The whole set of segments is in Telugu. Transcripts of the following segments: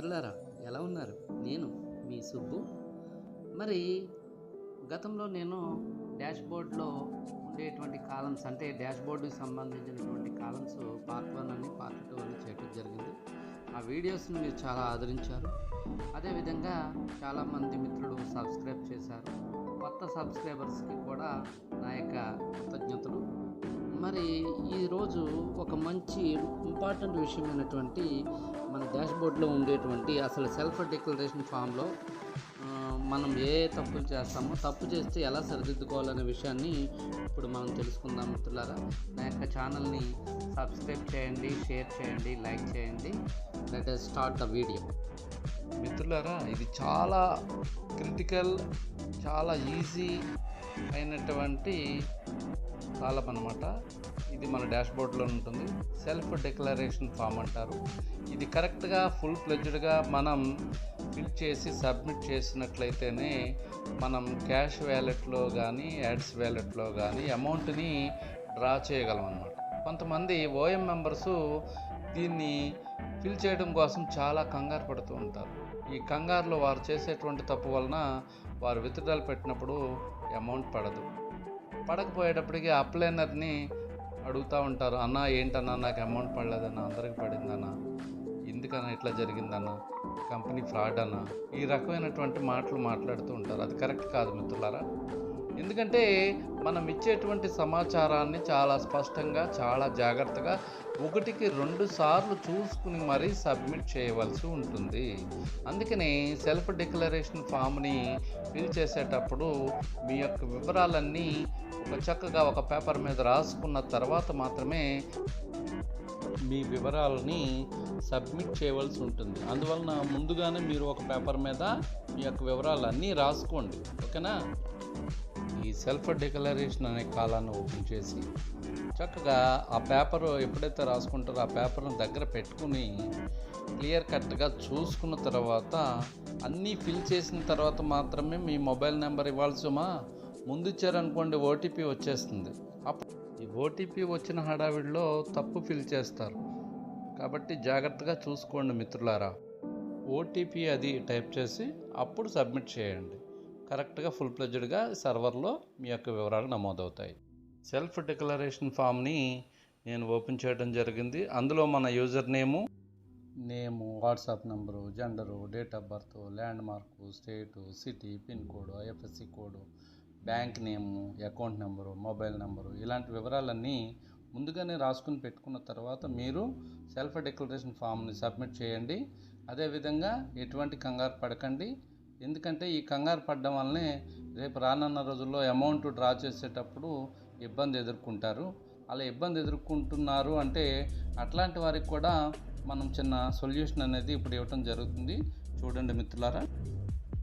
మిత్రులారా ఎలా ఉన్నారు? నేను మీ సుబ్బు. మరి గతంలో నేను డాష్బోర్డ్లో ఉండేటువంటి కాలమ్స్ అంటే డాష్బోర్డ్కి సంబంధించినటువంటి కాలమ్స్ పార్ట్ వన్ అని పార్ట్ టూ అని చేయటం జరిగింది. ఆ వీడియోస్ని మీరు చాలా ఆదరించారు. అదేవిధంగా చాలామంది మిత్రులు సబ్స్క్రైబ్ చేశారు. కొత్త సబ్స్క్రైబర్స్కి కూడా నా యొక్క కృతజ్ఞతలు. మరి ఈరోజు ఒక మంచి ఇంపార్టెంట్ విషయమైనటువంటి మన డాష్ బోర్డ్లో ఉండేటువంటి అసలు సెల్ఫ్ డిక్లరేషన్ ఫామ్లో మనం ఏ తప్పులు చేస్తామో తప్పు చేస్తే ఎలా సరిదిద్దుకోవాలనే విషయాన్ని ఇప్పుడు మనం తెలుసుకుందాం మిత్రులారా. నా యొక్క ఛానల్ని సబ్స్క్రైబ్ చేయండి షేర్ చేయండి లైక్ చేయండి. Let us start the video. మిత్రులారా ఇది చాలా క్రిటికల్ చాలా ఈజీ అయినటువంటి కాలం అనమాట ఇది మన డాష్ బోర్డ్లో ఉంటుంది. సెల్ఫ్ డిక్లరేషన్ ఫామ్ అంటారు. ఇది కరెక్ట్గా ఫుల్ ప్లెజ్డ్గా మనం ఫిల్ చేసి సబ్మిట్ చేసినట్లయితేనే మనం క్యాష్ వ్యాలెట్లో కానీ యాడ్స్ వ్యాలెట్లో కానీ అమౌంట్ని డ్రా చేయగలం అనమాట కొంతమంది ఓఎం మెంబర్సు దీన్ని ఫిల్ చేయడం కోసం చాలా కంగారు పడుతూ ఉంటారు. ఈ కంగారులో వారు చేసేటువంటి తప్పు వలన వారు విత్డ్రాల్ పెట్టినప్పుడు అమౌంట్ పడదు. పడకపోయేటప్పటికి అప్లైనర్ని అడుగుతూ ఉంటారు అన్న ఏంటన్నా నాకు అమౌంట్ పడలేదన్న అందరికి పడిందన్నా ఎందుకన్నా ఇట్లా జరిగిందన్నా కంపెనీ ఫ్రాడ్ అన్నా ఈ రకమైనటువంటి మాటలు మాట్లాడుతూ ఉంటారు. అది కరెక్ట్ కాదు మిత్రులారా? ఎందుకంటే మనం ఇచ్చేటువంటి సమాచారాన్ని చాలా స్పష్టంగా చాలా జాగ్రత్తగా ఒకటికి రెండు సార్లు చూసుకుని మరీ సబ్మిట్ చేయవలసి ఉంటుంది. అందుకని సెల్ఫ్ డిక్లరేషన్ ఫామ్ని ఫిల్ చేసేటప్పుడు మీ యొక్క వివరాలన్నీ ఒక చక్కగా ఒక పేపర్ మీద రాసుకున్న తర్వాత మాత్రమే మీ వివరాలని సబ్మిట్ చేయవలసి ఉంటుంది. అందువలన ముందుగానే మీరు ఒక పేపర్ మీద మీ యొక్క వివరాలన్నీ రాసుకోండి. ఓకేనా? ఈ సెల్ఫ్ డిక్లరేషన్ అనే కాలాన్ని ఓపెన్ చేసి చక్కగా ఆ పేపర్ ఎప్పుడైతే రాసుకుంటారో ఆ పేపర్ని దగ్గర పెట్టుకుని క్లియర్ కట్గా చూసుకున్న తర్వాత అన్నీ ఫిల్ చేసిన తర్వాత మాత్రమే మీ మొబైల్ నెంబర్ ఇవ్వాల్సిమా? ముందు ఇచ్చారనుకోండి ఓటీపీ వచ్చేస్తుంది. అప్పుడు ఈ ఓటీపీ వచ్చిన హడావిడిలో తప్పు ఫిల్ చేస్తారు. కాబట్టి జాగ్రత్తగా చూసుకోండి మిత్రులారా. ఓటీపీ అది టైప్ చేసి అప్పుడు సబ్మిట్ చేయండి. కరెక్ట్గా ఫుల్ ప్లెజ్డ్గా సర్వర్లో మీ యొక్క వివరాలు నమోదవుతాయి. సెల్ఫ్ డిక్లరేషన్ ఫామ్ని నేను ఓపెన్ చేయడం జరిగింది. అందులో మన user name name WhatsApp number gender date of birth landmark state city pin code IFSC code bank name account number mobile number ఇలాంటి వివరాలన్నీ ముందుగానే రాసుకుని పెట్టుకున్న తర్వాత మీరు సెల్ఫ్ డిక్లరేషన్ ఫామ్ని సబ్మిట్ చేయండి. అదేవిధంగా ఎటువంటి కంగారు పడకండి. ఎందుకంటే ఈ కంగారు పడడం వల్లనే రేపు రానున్న రోజుల్లో అమౌంట్ డ్రా చేసేటప్పుడు ఇబ్బంది ఎదుర్కొంటారు. అలా ఇబ్బంది ఎదుర్కొంటున్నారు అంటే అట్లాంటి వారికి కూడా మనం చిన్న సొల్యూషన్ అనేది ఇప్పుడు ఇవ్వటం జరుగుతుంది. చూడండి మిత్రులారా.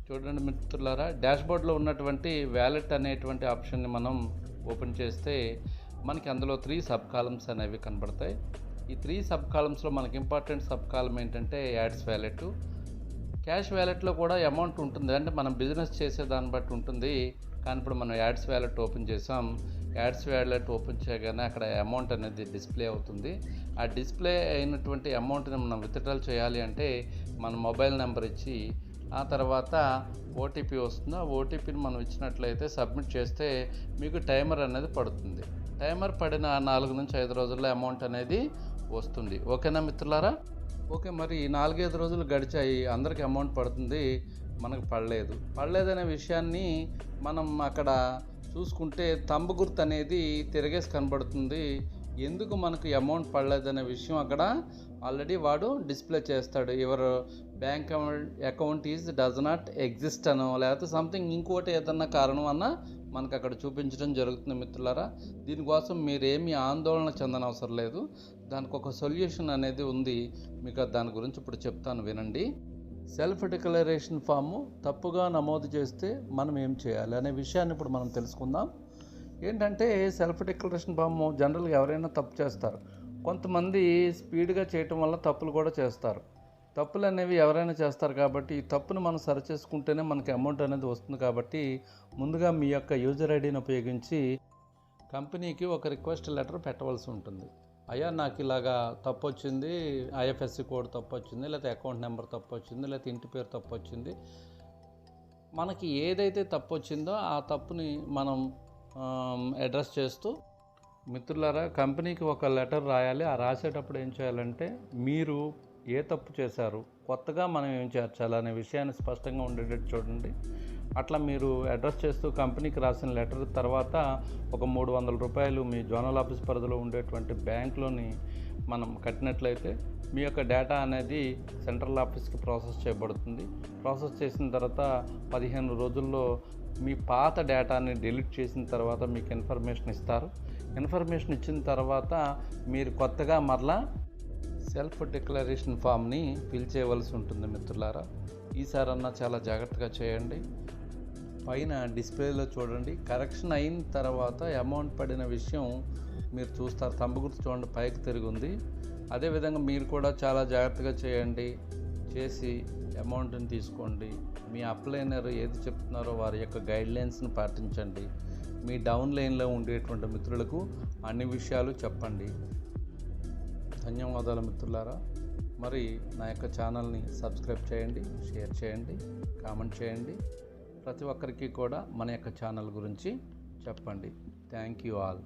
చూడండి మిత్రులారా డాష్బోర్డ్లో ఉన్నటువంటి వ్యాలెట్ అనేటువంటి ఆప్షన్ని మనం ఓపెన్ చేస్తే మనకి అందులో త్రీ సబ్ కాలమ్స్ అనేవి కనబడతాయి. ఈ త్రీ సబ్ కాలమ్స్లో మనకి ఇంపార్టెంట్ సబ్ కాలం ఏంటంటే యాడ్స్ వ్యాలెట్ క్యాష్ వ్యాలెట్లో కూడా అమౌంట్ ఉంటుంది. అంటే మనం బిజినెస్ చేసే దాన్ని బట్టి ఉంటుంది. కానీ ఇప్పుడు మనం యాడ్స్ వ్యాలెట్ ఓపెన్ చేసాం. యాడ్స్ వ్యాలెట్ ఓపెన్ చేయగానే అక్కడ అమౌంట్ అనేది డిస్ప్లే అవుతుంది. ఆ డిస్ప్లే అయినటువంటి అమౌంట్ని మనం విత్డ్రాల్ చేయాలి అంటే మన మొబైల్ నెంబర్ ఇచ్చి ఆ తర్వాత ఓటీపీ వస్తుంది. ఆ ఓటీపీని మనం ఇచ్చినట్లయితే సబ్మిట్ చేస్తే మీకు టైమర్ అనేది పడుతుంది. టైమర్ పడిన నాలుగు నుంచి ఐదు రోజుల్లో అమౌంట్ అనేది వస్తుంది. ఓకేనా మిత్రులారా? ఓకే మరి ఈ నాలుగైదు రోజులు గడిచాయి అందరికి అమౌంట్ పడుతుంది మనకు పడలేదు. పడలేదనే విషయాన్ని మనం అక్కడ చూసుకుంటే తంబు గుర్తు అనేది తిరగేసి కనబడుతుంది. ఎందుకు మనకు అమౌంట్ పడలేదనే విషయం అక్కడ ఆల్రెడీ వాడు డిస్ప్లే చేస్తాడు. Ever bank account is does not exist అనో లేకపోతే సంథింగ్ ఇంకోటి ఏదన్నా కారణం అన్నా మనకు అక్కడ చూపించడం జరుగుతుంది మిత్రులారా. దీనికోసం మీరేమీ ఆందోళన చెందనవసరం లేదు. దానికి ఒక సొల్యూషన్ అనేది ఉంది. మీకు దాని గురించి ఇప్పుడు చెప్తాను వినండి. సెల్ఫ్ డిక్లరేషన్ ఫాము తప్పుగా నమోదు చేస్తే మనం ఏం చేయాలి అనే విషయాన్ని ఇప్పుడు మనం తెలుసుకుందాం. ఏంటంటే సెల్ఫ్ డిక్లరేషన్ ఫామ్ జనరల్గా ఎవరైనా తప్పు చేస్తారు. కొంతమంది స్పీడ్గా చేయటం వల్ల తప్పులు కూడా చేస్తారు. తప్పులు అనేవి ఎవరైనా చేస్తారు కాబట్టి ఈ తప్పును మనం సరిచేసుకుంటేనే మనకి అమౌంట్ అనేది వస్తుంది కాబట్టి ముందుగా మీ యొక్క యూజర్ ఐడిని ఉపయోగించి కంపెనీకి ఒక రిక్వెస్ట్ లెటర్ పెట్టవలసి ఉంటుంది. అయ్యా నాకు ఇలాగా తప్పు వచ్చింది ఐఎఫ్ఎస్సి కోడ్ తప్పు వచ్చింది లేకపోతే అకౌంట్ నెంబర్ తప్పు వచ్చింది లేకపోతే ఇంటి పేరు తప్పు వచ్చింది. మనకి ఏదైతే తప్పు వచ్చిందో ఆ తప్పుని మనం అడ్రస్ చేస్తూ మిత్రులారా కంపెనీకి ఒక లెటర్ రాయాలి. ఆ రాసేటప్పుడు ఏం చేయాలంటే మీరు ఏ తప్పు చేశారు కొత్తగా మనం ఏం చేర్చాలి అనే విషయాన్ని స్పష్టంగా ఉండేటట్టు చూడండి. అట్లా మీరు అడ్రస్ చేస్తూ కంపెనీకి రాసిన లెటర్ తర్వాత ఒక మూడు వందల రూపాయలు మీ జోనల్ ఆఫీస్ పరిధిలో ఉండేటువంటి బ్యాంక్లోని మనం కట్టినట్లయితే మీ యొక్క డేటా అనేది సెంట్రల్ ఆఫీస్కి ప్రాసెస్ చేయబడుతుంది. ప్రాసెస్ చేసిన తర్వాత పదిహేను రోజుల్లో మీ పాత డేటాని డిలీట్ చేసిన తర్వాత మీకు ఇన్ఫర్మేషన్ ఇస్తారు. ఇన్ఫర్మేషన్ ఇచ్చిన తర్వాత మీరు కొత్తగా మరలా సెల్ఫ్ డిక్లరేషన్ ఫామ్ని ఫిల్ చేయవలసి ఉంటుంది మిత్రులారా. ఈసారన్నా చాలా జాగ్రత్తగా చేయండి. పైన డిస్ప్లేలో చూడండి. కరెక్షన్ అయిన తర్వాత అమౌంట్ పడిన విషయం మీరు చూస్తారు. తంబు గుర్తు చూడండి పైకి తిరిగి ఉంది. అదేవిధంగా మీరు కూడా చాలా జాగ్రత్తగా చేయండి. చేసి అమౌంట్ని తీసుకోండి. మీ అప్లైనర్ ఏది చెప్తున్నారో వారి యొక్క గైడ్లైన్స్ని పాటించండి. మీ డౌన్ లైన్లో ఉండేటువంటి మిత్రులకు అన్ని విషయాలు చెప్పండి. ధన్యవాదాలు మిత్రులారా. మరి నా యొక్క ఛానల్ని సబ్స్క్రైబ్ చేయండి షేర్ చేయండి కామెంట్ చేయండి. ప్రతి ఒక్కరికి కూడా మన యొక్క ఛానల్ గురించి చెప్పండి. Thank you all.